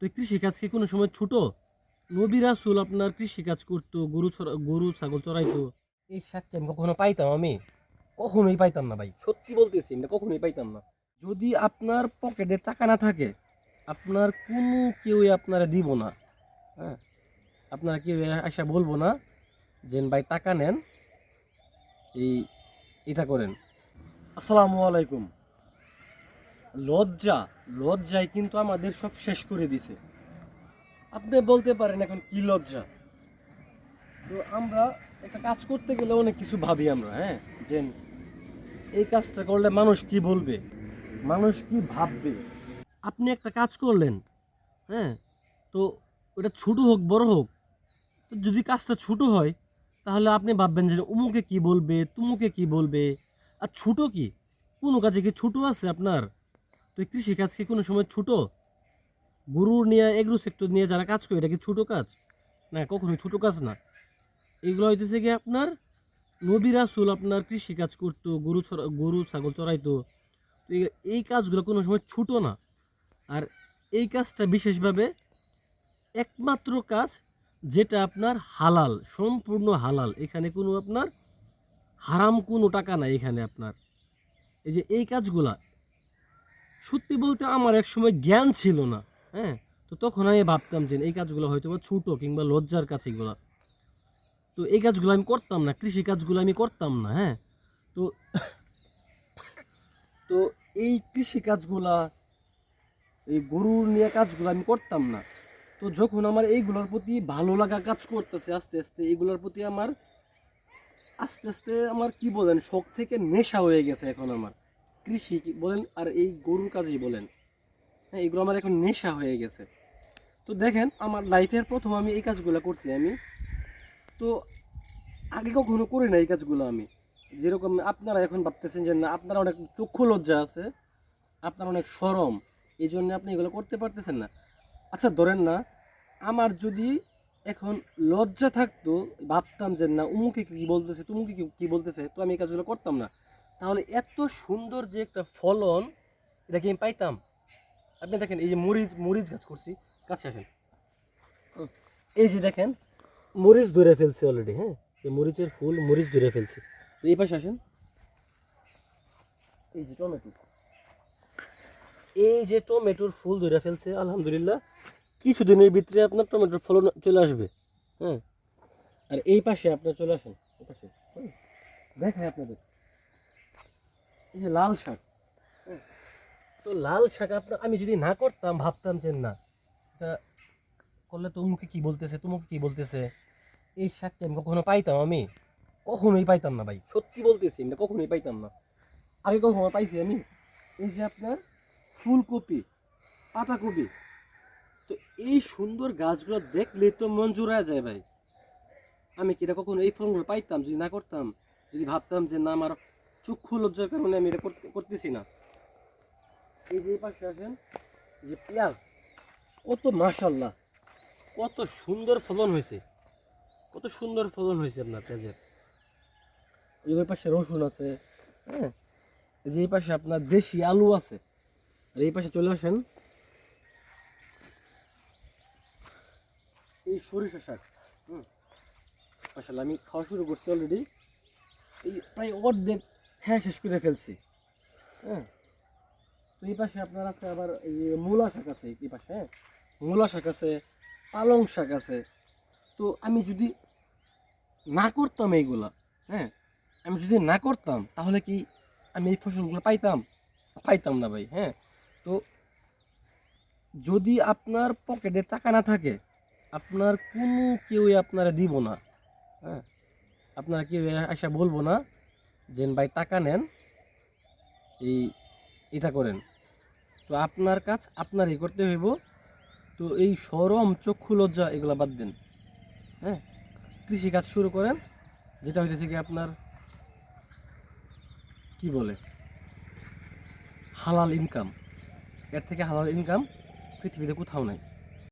তো কৃষিকাজ কি কোনো সময় ছোট? নবী রাসুল আপনার কৃষিকাজ করতো, গরু গরু, ছাগল চড়াইতো। এই সাক্ষী আমি কখনো পাইতাম আমি? কখনোই পাইতাম না ভাই। সত্যি বলতেছি, এটা কখনোই পাইতাম না। যদি আপনার পকেটে টাকা না থাকে, আপনার কোনো কেউই আপনারা দিব না। হ্যাঁ? আপনারা কেউ আসা বলব না যে, ভাই, টাকা নেন, এই, এটা করেন। আসসালামু আলাইকুম। লজ্জা লজ্জায় কিন্তু আমাদের সব শেষ করে দিছে। আপনি বলতে পারেন এখন কি লজ্জা? তো আমরা একটা কাজ করতে গেলে অনেক কিছু ভাবি আমরা হ্যাঁ? যে এই কাজটা করলে মানুষ কি বলবে? মানুষ কি ভাববে? আপনি একটা কাজ করলেন হ্যাঁ? তো ওটা ছোট হোক, বড় হোক, তো যদি কাজটা ছোট হয়, তাহলে আপনি ভাববেন যে উমুকে কি বলবে, তুমুকে কি বলবে? আর ছোট কি? কোনো কাজে কি ছোট আছে আপনার? তো কৃষিকাজ কি কোনো সময় ছোট? গরু নিয়ে, এগ্রো সেক্টর নিয়ে যারা কাজ করে, এটা কি ছোটো কাজ? না, কখনোই ছোট কাজ না। এগুলো হইতেছে কি আপনার, নবী রাসুল আপনার কৃষিকাজ করতো, গরু গরু, ছাগল চড়াইতো। তো এই কাজগুলো কোনো সময় ছোট না। আর এই কাজটা বিশেষভাবে একমাত্র কাজ যেটা আপনার হালাল, সম্পূর্ণ হালাল। এখানে কোনো আপনার হারাম কোনো টাকা নাই এখানে আপনার। এই যে এই কাজগুলা সত্যি বলতে আমার এক সময় জ্ঞান ছিল না হ্যাঁ? তো তখন আমি ভাবতাম যে এই কাজগুলো হয়তো বা ছোটো কিংবা লজ্জার কাছে এগুলো। তো এই কাজগুলো আমি করতাম না, কৃষি কাজগুলো আমি করতাম না হ্যাঁ? তো তো এই কৃষি কাজগুলা, এই গরু নিয়ে কাজগুলো আমি করতাম না। তো যখন আমার এইগুলোর প্রতি ভালো লাগা কাজ করতেছে আস্তে আস্তে, এইগুলোর প্রতি আমার, আস্তে আস্তে আমার কি বলেন, শখ থেকে নেশা হয়ে গেছে এখন আমার। কৃষি বলেন আর এই গরুর কাজই বলেন। হ্যাঁ এগুলো আমার এখন নেশা হয়ে গেছে। তো দেখেন, আমার লাইফের প্রথম আমি এই কাজগুলো করছি আমি। তো আগে কখনো করি না এই কাজগুলো আমি। যেরকম আপনারা এখন ভাবতেছেন যে না, আপনার অনেক চক্ষু লজ্জা আছে, আপনার অনেক সরম এই জন্য আপনি এগুলো করতে পারতেছেন না। আচ্ছা ধরেন না, আমার যদি এখন লজ্জা থাকতো, ভাবতাম যে না, উমুকে কী বলতেছে, তুমুকে কী বলতেছে, তো আমি এই কাজগুলো করতাম না। তাহলে এত সুন্দর যে একটা ফলন এটা কি আমি পাইতাম? আপনি দেখেন এই যে মরিচ মরিচ গাছ করছি। কাছে আসেন। এই যে দেখেন মরিচ ধরে ফেলছে অলরেডি হ্যাঁ? এই মরিচের ফুল মরিচ ধরে ফেলছে। এই পাশে আসেন। এই যে টমেটো। এই যে টমেটোর ফুল ধরে ফেলছে আলহামদুলিল্লাহ। কিছুদিনের ভিতরে আপনার টমেটোর ফলন চলে আসবে হ্যাঁ? আর এই পাশে আপনার চলে আসেন এই পাশে। হুম, দেখাই আপনাদের। এই যে লাল শাক। তো লাল শাক আপনার আমি যদি না করতাম, ভাবতাম যে না, এটা করলে তো মুখে কি বলতেছে, তোমাকে কি বলতেছে? এই শাকটা আমি কখনো পাইতাম আমি? কখনোই পাইতাম না ভাই। সত্যি বলতেছি এটা কখনোই পাইতাম না। আগে কখনো পাইছি আমি? এই যে আপনার ফুলকপি, পাতাকপি, তো এই সুন্দর গাছগুলো দেখলে তো মন জুড়ায় যায় ভাই। আমি কি কখনো এই ফলগুলো পাইতাম, যদি না করতাম? যদি ভাবতাম যে না, আমার চক্ষু লজ্জার কারণে আমি এটা করতে- করতেছি না। এই যে পাশে আসেন যে পেঁয়াজ, কত মাশাল্লাহ কত সুন্দর ফলন হয়েছে। কত সুন্দর ফলন হয়েছে আপনার পেঁয়াজের। এই ওই পাশে রসুন আছে হ্যাঁ? যে এই পাশে আপনার দেশি আলু আছে। আর এই পাশে চলে আসেন, এই সরিষা শাক, হুম। মাশাল্লাহ আমি খাওয়া শুরু করছি অলরেডি এই প্রায় অর্ধেক হ্যাঁ শেষ করে ফেলছি। হ্যাঁ। তো এই পাশে আপনার আছে আবার এই মূলা শাক আছে, এই পাশে হ্যাঁ? মূলা শাক আছে, পালং শাক আছে। তো আমি যদি না করতাম এইগুলা হ্যাঁ আমি যদি না করতাম, তাহলে কি আমি এই ফসলগুলো পাইতাম? পাইতাম না ভাই হ্যাঁ। তো যদি আপনার পকেটে টাকা না থাকে, আপনার কোনো কেউই আপনারা দিব না হ্যাঁ। আপনারা কেউ আসা বলব না যে ভাই টাকা নেন, এই এটা করেন। তো আপনার কাজ আপনারই করতে হইব। তো এই সরম, চক্ষু লজ্জা এগুলা বাদ দেন। হ্যাঁ? কৃষি কাজ শুরু করেন, যেটা হইতেছে কি আপনার, কি বলে? হালাল ইনকাম এর থেকে হালাল ইনকাম পৃথিবীতে কোথাও নাই।